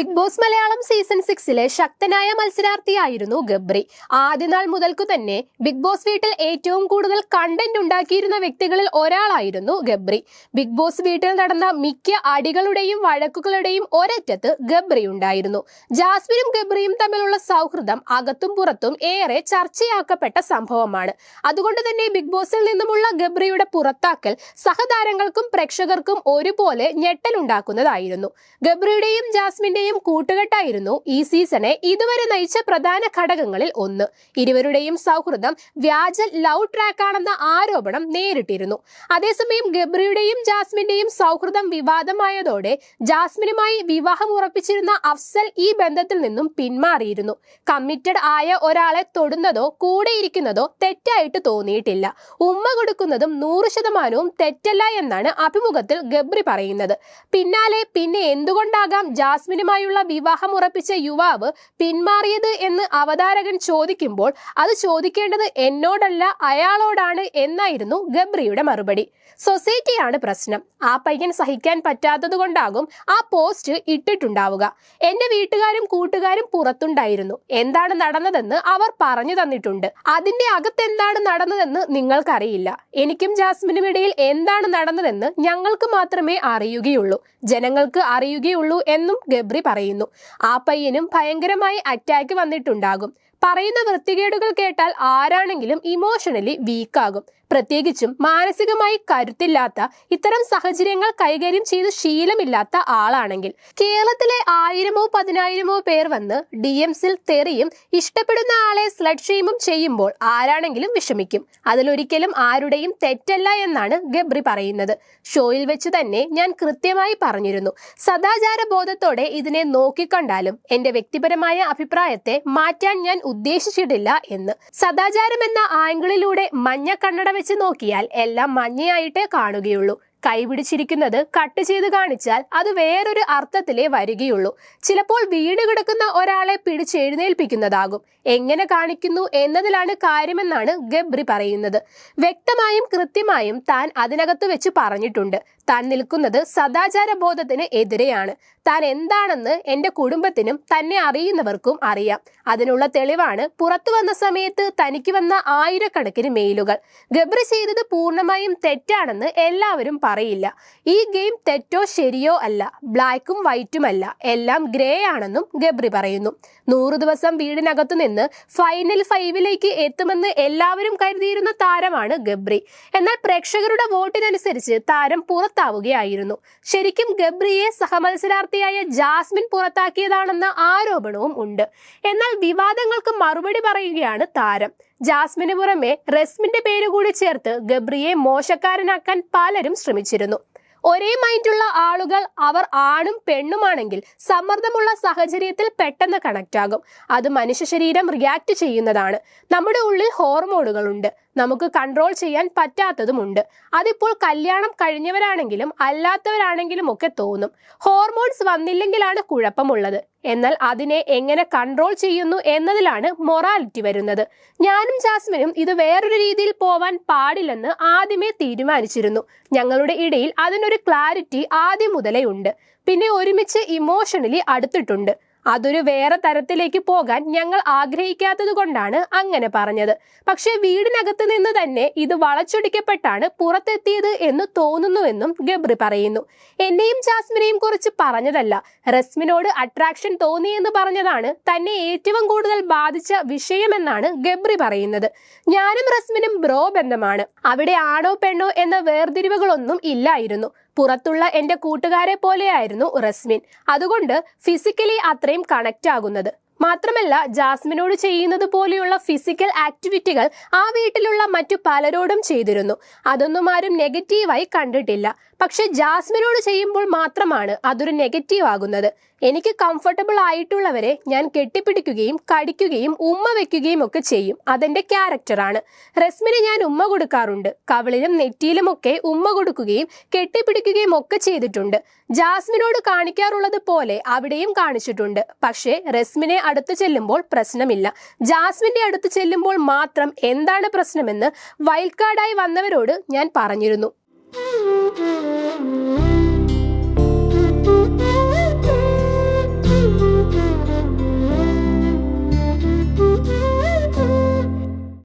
Big Boss Malayalam season സിക്സിലെ ശക്തനായ മത്സരാർത്ഥിയായിരുന്നു ഗബ്രി. ആദ്യനാൾ മുതൽക്കു തന്നെ ബിഗ് ബോസ് വീട്ടിൽ ഏറ്റവും കൂടുതൽ കണ്ടന്റ് ഉണ്ടാക്കിയിരുന്ന വ്യക്തികളിൽ ഒരാളായിരുന്നു ഗബ്രി. ബിഗ് ബോസ് വീട്ടിൽ നടന്ന മിക്ക അടികളുടെയും വഴക്കുകളുടെയും ഒരറ്റത്ത് ഗബ്രി ഉണ്ടായിരുന്നു. ജാസ്മിനും ഗബ്രിയും തമ്മിലുള്ള സൗഹൃദം അകത്തും പുറത്തും ഏറെ ചർച്ചയാക്കപ്പെട്ട സംഭവമാണ്. അതുകൊണ്ട് തന്നെ ബിഗ് ബോസിൽ നിന്നുമുള്ള ഗബ്രിയുടെ പുറത്താക്കൽ സഹതാരങ്ങൾക്കും പ്രേക്ഷകർക്കും ഒരുപോലെ ഞെട്ടലുണ്ടാക്കുന്നതായിരുന്നു. ഗബ്രിയുടെയും ജാസ്മിന്റെയും കൂട്ടുകെട്ടായിരുന്നു ഈ സീസണെ ഇതുവരെ നയിച്ച പ്രധാന ഘടകങ്ങളിൽ ഒന്ന്. ഇരുവരുടെയും സൗഹൃദം വ്യാജ ലവ് ട്രാക്കാണെന്ന ആരോപണം നേരിട്ടിരുന്നു. അതേസമയം ഗബ്രിയുടെയും ജാസ്മിന്റെയും സൗഹൃദം വിവാദമായതോടെ ജാസ്മിനുമായി വിവാഹം ഉറപ്പിച്ചിരുന്ന അഫ്സൽ ഈ ബന്ധത്തിൽ നിന്നും പിന്മാറിയിരുന്നു. കമ്മിറ്റഡ് ആയ ഒരാളെ തൊടുന്നതോ കൂടെയിരിക്കുന്നതോ തെറ്റായിട്ട് തോന്നിയിട്ടില്ല. ഉമ്മ കൊടുക്കുന്നതും നൂറ് ശതമാനവും തെറ്റല്ല എന്നാണ് അഭിമുഖത്തിൽ ഗബ്രി പറയുന്നത്. പിന്നാലെ പിന്നെ എന്തുകൊണ്ടാകാം ജാസ്മിനുമായുള്ള വിവാഹം ഉറപ്പിച്ച യുവാവ് പിന്മാറിയത് എന്ന് അവതാരകൻ ചോദിക്കുമ്പോൾ അത് ചോദിക്കേണ്ടത് എന്നോടല്ല അയാളോടാണ് എന്നായിരുന്നു ഗബ്രിയുടെ മറുപടി. സൊസൈറ്റിയാണ് പ്രശ്നം. ആ പയ്യൻ സഹിക്കാൻ പറ്റാത്തത് കൊണ്ടാകും ആ പോസ്റ്റ് ഇട്ടിട്ടുണ്ടാവുക. എന്റെ വീട്ടുകാരും കൂട്ടുകാരും പുറത്തുണ്ടായിരുന്നു. എന്താണ് നടന്നതെന്ന് അവർ പറഞ്ഞു തന്നിട്ടുണ്ട്. അതിന്റെ അകത്ത് എന്താണ് നടന്നതെന്ന് നിങ്ങൾക്കറിയില്ല. എനിക്കും ജാസ്മിനും ഇടയിൽ എന്താണ് നടന്നതെന്ന് ഞങ്ങൾക്ക് മാത്രമേ അറിയുകയുള്ളൂ. ജനങ്ങൾക്ക് അറിയുകയുള്ളൂ എന്നും ഗബ്രി പറയുന്നു. ആ പയ്യനും ഭയങ്കരമായി അറ്റാക്ക് വന്നിട്ടുണ്ടാകും. പറയുന്ന വൃത്തികേടുകൾ കേട്ടാൽ ആരാണെങ്കിലും ഇമോഷണലി വീക്കാകും പ്രത്യേകിച്ചും മാനസികമായി കരുത്തില്ലാത്ത ഇത്തരം സാഹചര്യങ്ങൾ കൈകാര്യം ചെയ്ത് ശീലമില്ലാത്ത ആളാണെങ്കിൽ. കേരളത്തിലെ ആയിരമോ പതിനായിരമോ പേർ വന്ന് ഡി എംസിൽ തെറിയും ഇഷ്ടപ്പെടുന്ന ആളെ സ്ലഡ് ഷെയിമും ചെയ്യുമ്പോൾ ആരാണെങ്കിലും വിഷമിക്കും. അതിലൊരിക്കലും ആരുടെയും തെറ്റല്ല എന്നാണ് ഗബ്രി പറയുന്നത്. ഷോയിൽ വെച്ച് തന്നെ ഞാൻ കൃത്യമായി പറഞ്ഞിരുന്നു. സദാചാര ബോധത്തോടെ ഇതിനെ നോക്കിക്കണ്ടാലും എന്റെ വ്യക്തിപരമായ അഭിപ്രായത്തെ മാറ്റാൻ ഞാൻ ഉദ്ദേശിച്ചിട്ടില്ല എന്ന്. സദാചാരം എന്ന ആംഗിളിലൂടെ മഞ്ഞ കണ്ണട വെച്ച് നോക്കിയാൽ എല്ലാം മഞ്ഞയായിട്ടേ കാണുകയുള്ളൂ. കൈപിടിച്ചിരിക്കുന്നത് കട്ട് ചെയ്ത് കാണിച്ചാൽ അത് വേറൊരു അർത്ഥത്തിലേ വരികയുള്ളൂ. ചിലപ്പോൾ വീട് കിടക്കുന്ന ഒരാളെ പിടിച്ചെഴുന്നേൽപ്പിക്കുന്നതാകും എങ്ങനെ കാണിക്കുന്നു എന്നതിലാണ് കാര്യമെന്നാണ് ഗബ്രി പറയുന്നത്. വ്യക്തമായും കൃത്യമായും താൻ അതിനകത്ത് വെച്ച് പറഞ്ഞിട്ടുണ്ട്. താൻ നിൽക്കുന്നത് സദാചാര ബോധത്തിന് എതിരെയാണ്. താൻ എന്താണെന്ന് എന്റെ കുടുംബത്തിനും തന്നെ അറിയുന്നവർക്കും അറിയാം. അതിനുള്ള തെളിവാണ് പുറത്തു വന്ന സമയത്ത് തനിക്ക് വന്ന ആയിരക്കണക്കിന് മെയിലുകൾ. ഗബ്രി ചെയ്തത് പൂർണമായും തെറ്റാണെന്ന് എല്ലാവരും പറയില്ല. ഈ ഗെയിം തെറ്റോ ശരിയോ അല്ല. ബ്ലാക്കും വൈറ്റും അല്ല. എല്ലാം ഗ്രേ ആണെന്നും ഗബ്രി പറയുന്നു. നൂറു ദിവസം വീടിനകത്തു നിന്ന് ഫൈനൽ ഫൈവിലേക്ക് എത്തുമെന്ന് എല്ലാവരും കരുതിയിരുന്ന താരമാണ് ഗബ്രി. എന്നാൽ പ്രേക്ഷകരുടെ വോട്ടിനനുസരിച്ച് താരം പുറത്താവുകയായിരുന്നു. ശരിക്കും ഗബ്രിയെ സഹമത്സരാർത്ഥിയായ ജാസ്മിൻ പുറത്താക്കിയതാണെന്ന ആരോപണവും ഉണ്ട്. എന്നാൽ വിവാദങ്ങൾക്ക് മറുപടി പറയുകയാണ് താരം. ജാസ്മിന് പുറമെ റെസ്മിന്റെ പേര് കൂടി ചേർത്ത് ഗബ്രിയെ മോശക്കാരനാക്കാൻ പലരും ശ്രമിച്ചിരുന്നു. ഒരേ മൈൻഡുള്ള ആളുകൾ അവർ ആണും പെണ്ണുമാണെങ്കിൽ സമ്മർദ്ദമുള്ള സാഹചര്യത്തിൽ പെട്ടെന്ന് കണക്റ്റ് ആകും. അത് മനുഷ്യ ശരീരം റിയാക്ട് ചെയ്യുന്നതാണ്. നമ്മുടെ ഉള്ളിൽ ഹോർമോണുകളുണ്ട് നമുക്ക് കൺട്രോൾ ചെയ്യാൻ പറ്റാത്തതുമുണ്ട് അതിപ്പോൾ കല്യാണം കഴിഞ്ഞവരാണെങ്കിലും അല്ലാത്തവരാണെങ്കിലും ഒക്കെ തോന്നും. ഹോർമോൺസ് വന്നില്ലെങ്കിലാണ് കുഴപ്പമുള്ളത്. എന്നാൽ അതിനെ എങ്ങനെ കൺട്രോൾ ചെയ്യുന്നു എന്നതിലാണ് മൊറാലിറ്റി വരുന്നത്. ഞാനും ജാസ്മിനും ഇത് വേറൊരു രീതിയിൽ പോവാൻ പാടില്ലെന്ന് ആദ്യമേ തീരുമാനിച്ചിരുന്നു. ഞങ്ങളുടെ ഇടയിൽ അതിനൊരു ക്ലാരിറ്റി ആദ്യം മുതലേ ഉണ്ട്. പിന്നെ ഒരുമിച്ച് ഇമോഷണലി അടുത്തിട്ടുണ്ട്. അതൊരു വേറെ തരത്തിലേക്ക് പോകാൻ ഞങ്ങൾ ആഗ്രഹിക്കാത്തത് കൊണ്ടാണ് അങ്ങനെ പറഞ്ഞത്. പക്ഷേ വീടിനകത്ത് നിന്ന് തന്നെ ഇത് വളച്ചൊടിക്കപ്പെട്ടാണ് പുറത്തെത്തിയത് എന്ന് തോന്നുന്നുവെന്നും ഗബ്രി പറയുന്നു. എന്നെയും ജാസ്മിനെയും കുറിച്ച് പറഞ്ഞതല്ല. റസ്മിനോട് അട്രാക്ഷൻ തോന്നിയെന്ന് പറഞ്ഞതാണ് തന്നെ ഏറ്റവും കൂടുതൽ ബാധിച്ച വിഷയമെന്നാണ് ഗബ്രി പറയുന്നത്. ഞാനും റസ്മിനും ബ്രോ ബന്ധമാണ്. അവിടെ ആണോ പെണ്ണോ എന്ന വേർതിരിവുകളൊന്നും ഇല്ലായിരുന്നു. പുറത്തുള്ള എന്റെ കൂട്ടുകാരെ പോലെയായിരുന്നു റസ്മിൻ. അതുകൊണ്ട് ഫിസിക്കലി അത്രയും കണക്റ്റ് ആകുന്നത്. മാത്രമല്ല ജാസ്മിനോട് ചെയ്യുന്നത് പോലെയുള്ള ഫിസിക്കൽ ആക്ടിവിറ്റികൾ ആ വീട്ടിലുള്ള മറ്റു പലരോടും ചെയ്തിരുന്നു. അതൊന്നും ആരും നെഗറ്റീവായി കണ്ടിട്ടില്ല. പക്ഷെ ജാസ്മിനോട് ചെയ്യുമ്പോൾ മാത്രമാണ് അതൊരു നെഗറ്റീവ് ആകുന്നത്. എനിക്ക് കംഫർട്ടബിൾ ആയിട്ടുള്ളവരെ ഞാൻ കെട്ടിപ്പിടിക്കുകയും കടിക്കുകയും ഉമ്മ വെക്കുകയും ഒക്കെ ചെയ്യും. അതെന്റെ ക്യാരക്ടറാണ് റസ്മിന് ഞാൻ ഉമ്മ കൊടുക്കാറുണ്ട്. കവളിലും കവിളിലും നെറ്റിയിലുമൊക്കെ ഉമ്മ കൊടുക്കുകയും കെട്ടിപ്പിടിക്കുകയും ഒക്കെ ചെയ്തിട്ടുണ്ട്. ജാസ്മിനോട് കാണിക്കാറുള്ളത് പോലെ അവിടെയും കാണിച്ചിട്ടുണ്ട്. പക്ഷേ റസ്മിനെ അടുത്ത് ചെല്ലുമ്പോൾ പ്രശ്നമില്ല. ജാസ്മിന്റെ അടുത്ത് ചെല്ലുമ്പോൾ മാത്രം എന്താണ് പ്രശ്നമെന്ന് വൈൽഡ് കാർഡായി വന്നവരോട് ഞാൻ പറഞ്ഞിരുന്നു. Thank you.